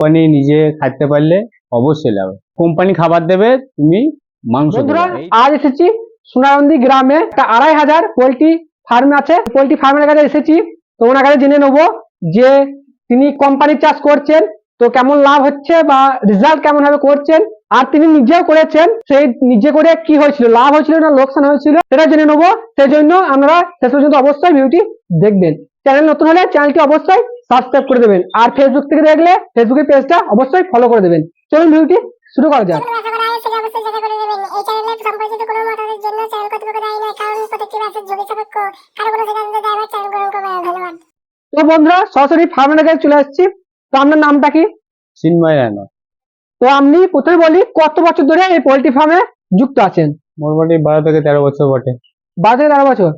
Company নিজে খাইতে পারলে অবশ্যই লাভ। কোম্পানি খাবার দেবে তুমি মাংস আজ এসেছি সোনারন্দি গ্রামে। একটা আড়াই হাজার পোল্ট্রি ফার্ম আছে। পোল্ট্রি ফার্মের কাছে এসেছি। তো ওনার কাছে জেনে নেব যে তিনি কোম্পানির চাষ করছেন। তো কেমন লাভ হচ্ছে বা রেজাল্ট কেমন ভাবে করছেন? আর তিনি নিজেও করেছেন। সেই নিজে করে কি হয়েছিল? লাভ হয়েছিল না লোকসান হয়েছিল? সেটা জেনে নেব। সেই জন্য আমরা শেষ পর্যন্ত অবশ্যই ভিডিওটি দেখবেন। চ্যানেল নতুন হলে চ্যানেলটি অবশ্যই সাবস্ক্রাইব করে দেবেন। আর ফেসবুক থেকে দেখলে ফেসবুকের পেজটা অবশ্যই ফলো করে দেবেন। চলুন ভিডিওটি শুরু করা যাক। তো বন্ধুরা সরাসরি ফার্মের কাছে চলে আসছি। তো আপনার নামটা কি? চিন্ময় রানা তো আপনি প্রথমে বলি কত বছর ধরে এই পোল্ট্রি ফার্মে যুক্ত আছেন? মোটামুটি বারো থেকে তেরো বছর বটে। বারো থেকে তেরো বছর।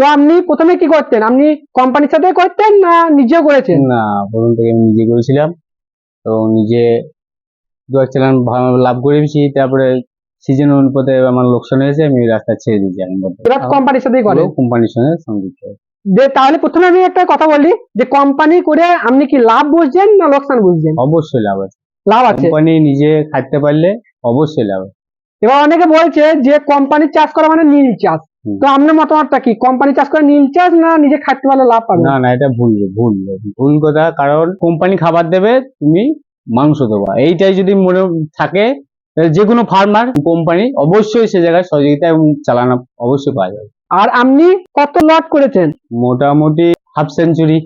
তো আপনি প্রথমে কি করতেন? আপনি কোম্পানির সাথে করতেন না নিজেও করেছেন? না প্রথম থেকে আমি নিজে করেছিলাম। তো নিজে দু এক চালান ভালো লাভ করেছি তারপরে সিজন অনুপাতে আমার লোকসান হয়েছে আমি রাস্তা ছেড়ে দিয়েছি আমি এবার কোম্পানির সাথেই করেন? কোম্পানির সঙ্গে সংযুক্ত। যে তাহলে প্রথমে আমি একটা কথা বলি যে কোম্পানি করে আপনি কি লাভ বুঝছেন না লোকসান বুঝছেন? অবশ্যই লাভ আছে। লাভ আছে? কোম্পানি নিজে খাইতে পারলে অবশ্যই লাভ আছে। এবার অনেকে বলছে যে কোম্পানির চাষ করা মানে নীল চাষ। তো আপনার মতামতটা কি? কোম্পানি চাষ করে নীল চাষ না নিজে খাটতে পারলে লাভ পাবে? না না এটা ভুল ভুল ভুল কথা। কারণ কোম্পানি খাবার দেবে তুমি মাংস দেবা। এইটাই যদি মনে থাকে যে কোনো ফার্মার কোম্পানি অবশ্যই সে জায়গায় সহযোগিতা এবং চালানো অবশ্যই পাওয়া যাবে। আর আপনি কত লট করেছেন? মোটামুটি হাফ সেঞ্চুরি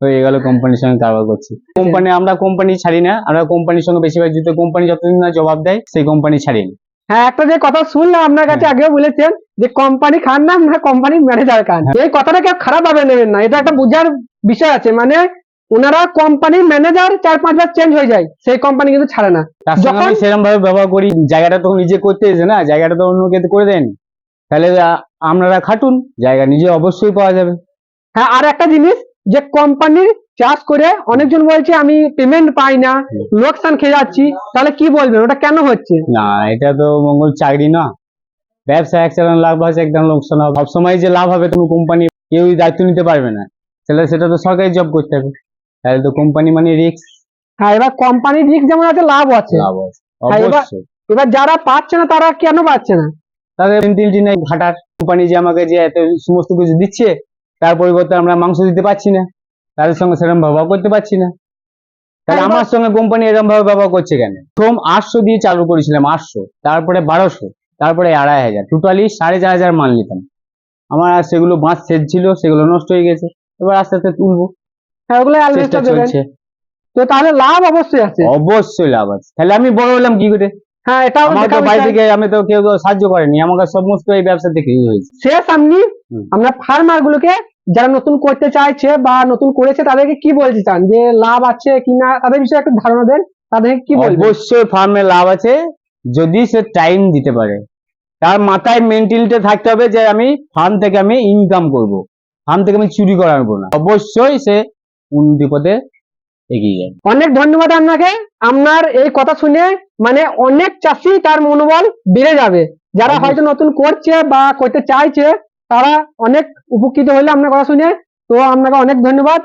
হয়ে গেল কোম্পানির সঙ্গে কারবার করছি। কোম্পানি আমরা কোম্পানি ছাড়ি না। আমরা কোম্পানির সঙ্গে বেশিরভাগ যুদ্ধ কোম্পানি যতদিন না জবাব দেয় সেই কোম্পানি ছাড়ি না হ্যাঁ একটা যে কথা শুনলাম আপনার কাছে হ্যাঁ। আগেও বলেছেন যে কোম্পানি খান না আমরা কোম্পানির ম্যানেজার খান। এই কথাটা কেউ খারাপ ভাবে নেবেন না। এটা একটা বোঝার বিষয় আছে। মানে ওনারা কোম্পানির ম্যানেজার চার পাঁচবার চেঞ্জ হয়ে যায়। সেই কোম্পানি কিন্তু ছাড়ে না। যখন- সেরকম ভাবে ব্যবহার করি জায়গাটা তো নিজে করতে এসে না জায়গাটা তো অন্যকে করে দেন। তাহলে আপনারা খাটুন জায়গা নিজে অবশ্যই পাওয়া যাবে। হ্যাঁ আর একটা জিনিস যে কোম্পানির চাষ করে অনেকজন বলছে আমি পেমেন্ট পাই না লোকসান খেয়ে যাচ্ছি। তাহলে কি বলবেন? ওটা কেন হচ্ছে? না এটা তো মঙ্গল চাকরি না। ব্যবসা এক চালান লাভ আছে একদম লোকসান হবে। সবসময় যে লাভ হবে কোনো কোম্পানি কেউই দায়িত্ব নিতে পারবে না। তাহলে সেটা তো সরকারি জব করতে হবে। তাহলে তো কোম্পানি মানে রিস্ক হ্যাঁ এবার কোম্পানির রিস্ক যেমন আছে লাভ আছে। লাভ আছে হ্যাঁ, এবার- অবশ্যই। এবার যারা পাচ্ছে না তারা কেন পাচ্ছে না? তাদের তিনটি নাই ঘাটার কোম্পানি যে আমাকে যে এত সমস্ত কিছু দিচ্ছে তার পরিবর্তে আমরা মাংস দিতে পারছি না। তাদের সঙ্গে সেরকম ব্যবহার করতে পারছি না। তাহলে হ্যাঁ, আমার সঙ্গে কোম্পানি এরকম ভাবে ব্যবহার করছে কেন? প্রথম আটশো দিয়ে চালু করেছিলাম আটশো তারপরে বারোশো। তারপরে আড়াই হাজার। টোটালি সাড়ে চার হাজার মাল নিতাম। আমার আর সেগুলো বাঁশ সেট ছিল সেগুলো নষ্ট হয়ে গেছে। এবার আস্তে আস্তে তুলবো। হ্যাঁ ওগুলো চেষ্টা চলছে। তো তাহলে লাভ অবশ্যই আছে। অবশ্যই লাভ আছে। তাহলে আমি বড় হলাম কি করে? হ্যাঁ এটা আমার তো বাড়ি থেকে আমি তো কেউ সাহায্য করেনি। আমাকে সমস্ত এই ব্যবসা থেকে হয়েছে। শেষ আপনি। আমরা ফার্মার গুলোকে যারা নতুন করতে চাইছে বা নতুন করেছে তাদেরকে কি বলতে চান? যে লাভ আছে কিনা তাদের বিষয়ে একটু ধারণা দেন। তাদেরকে কি অবশ্যই ফার্মে লাভ আছে। যদি সে টাইম দিতে পারে। তার মাথায় মেন্টালিটি থাকতে হবে যে আমি ফার্ম থেকে আমি ইনকাম করব। ফার্ম থেকে আমি চুরি করাবো না। অবশ্যই সে উন্নতি পথে এগিয়ে যাবে। অনেক ধন্যবাদ আপনাকে। আপনার এই কথা শুনে মানে অনেক চাষি তার মনোবল বেড়ে যাবে। যারা হয়তো নতুন করছে বা করতে চাইছে তারা অনেক উপকৃত হলে আপনার কথা শুনে। তো আপনাকে অনেক ধন্যবাদ।